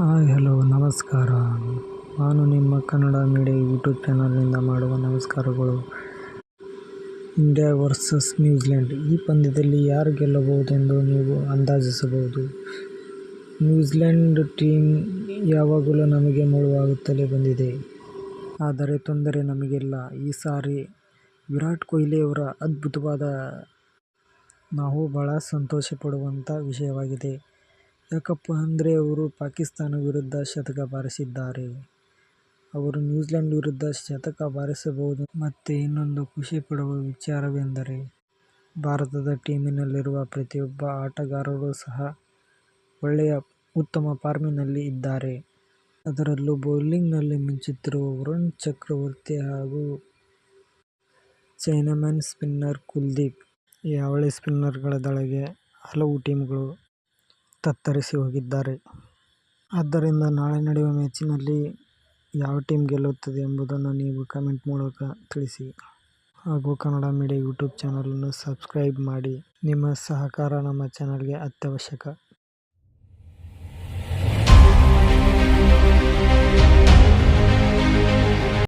Hi, hello, ನಮಸ್ಕಾರ ನಾನು ನಿಮ್ಮ ಕನ್ನಡ ಮೀಡಿಯಾ ಯೂಟ್ಯೂಬ್ ಚಾನಲ್ನಿಂದ ಮಾಡುವ ನಮಸ್ಕಾರಗಳು ಇಂಡಿಯಾ ವರ್ಸಸ್ ನ್ಯೂಜಿಲೆಂಡ್ ಈ ಪಂದ್ಯದಲ್ಲಿ ಯಾರು ಗೆಲ್ಲಬಹುದೆಂದು ನೀವು ಅಂದಾಜಿಸಬಹುದು. ನ್ಯೂಜಿಲೆಂಡ್ ಟೀಮ್ ಯಾವಾಗಲೂ ನಮಗೆ ಮುಳುವಾಗುತ್ತಲೇ ಬಂದಿದೆ. ಆದರೆ ತೊಂದರೆ ನಮಗಿಲ್ಲ. ಈ ಸಾರಿ ವಿರಾಟ್ ಕೊಹ್ಲಿಯವರ ಅದ್ಭುತವಾದ, ನಾವು ಬಹಳ ಸಂತೋಷಪಡುವಂತ ವಿಷಯವಾಗಿದೆ. ಯಾಕಪ್ಪ ಅಂದರೆ ಅವರು ಪಾಕಿಸ್ತಾನ ವಿರುದ್ಧ ಶತಕ ಬಾರಿಸಿದ್ದಾರೆ. ಅವರು ನ್ಯೂಜಿಲೆಂಡ್ ವಿರುದ್ಧ ಶತಕ ಬಾರಿಸಬಹುದು ಮತ್ತು ಇನ್ನೊಂದು ಖುಷಿ ಪಡುವ ವಿಚಾರವೆಂದರೆ, ಭಾರತದ ಟೀಮಿನಲ್ಲಿರುವ ಪ್ರತಿಯೊಬ್ಬ ಆಟಗಾರರೂ ಸಹ ಒಳ್ಳೆಯ ಉತ್ತಮ ಫಾರ್ಮಿನಲ್ಲಿ ಇದ್ದಾರೆ. ಅದರಲ್ಲೂ ಬೌಲಿಂಗ್ನಲ್ಲಿ ಮಿಂಚುತ್ತಿರುವ ವರುಣ್ ಚಕ್ರವರ್ತಿ ಹಾಗೂ ಚೈನಾಮನ್ ಸ್ಪಿನ್ನರ್ ಕುಲ್ದೀಪ್ ಯಾವಳಿ ಸ್ಪಿನ್ನರ್ಗಳ ದಳಗೆ ಹಲವು ಟೀಮ್ಗಳು ತತ್ತರಿಸಿ ಹೋಗಿದ್ದಾರೆ. ಆದ್ದರಿಂದ ನಾಳೆ ನಡೆಯುವ ಮ್ಯಾಚಿನಲ್ಲಿ ಯಾವ ಟೀಮ್ ಗೆಲ್ಲುತ್ತದೆ ಎಂಬುದನ್ನು ನೀವು ಕಮೆಂಟ್ ಮೂಲಕ ತಿಳಿಸಿ. ಹಾಗೂ ಕನ್ನಡ ಮೀಡಿಯಾ ಯೂಟ್ಯೂಬ್ ಚಾನಲನ್ನು ಸಬ್ಸ್ಕ್ರೈಬ್ ಮಾಡಿ. ನಿಮ್ಮ ಸಹಕಾರ ನಮ್ಮ ಚಾನಲ್ಗೆ ಅತ್ಯವಶ್ಯಕ.